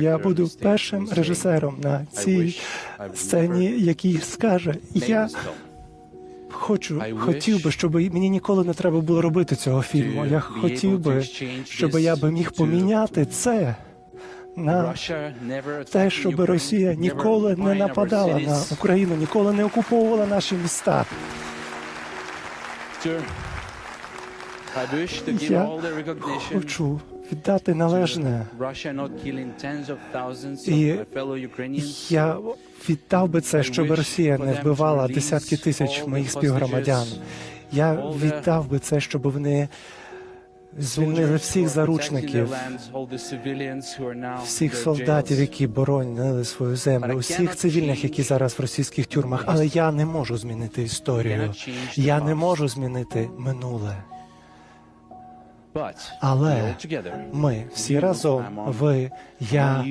Я буду першим режисером на цій сцені, який скаже: я хочу, хотів би, щоб мені ніколи не треба було робити цього фільму. Я хотів би, щоб я би міг поміняти це на те, щоб Росія ніколи не нападала на Україну, ніколи не окуповувала наші міста. Я хочу віддати належне. І я віддав би це, щоб Росія не вбивала десятки тисяч моїх співгромадян. Я віддав би це, щоб вони звільнили всіх заручників, всіх солдатів, які боронили свою землю, усіх цивільних, які зараз в російських тюрмах. Але я не можу змінити історію. Я не можу змінити минуле. Але ми всі разом, ви, я,